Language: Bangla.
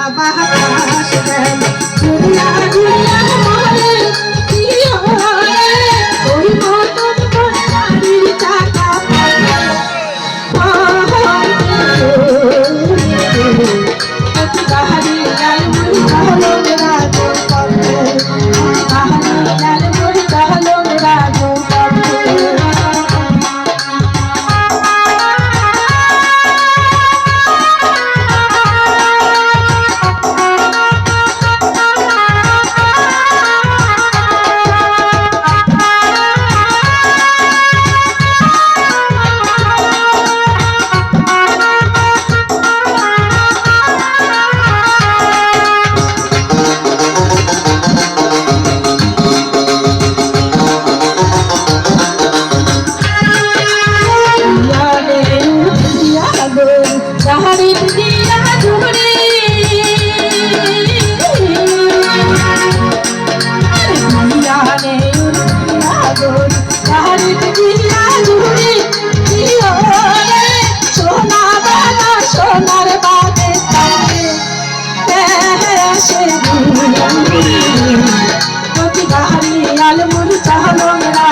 বাতাস আলমুড়ি চাহলো মেরা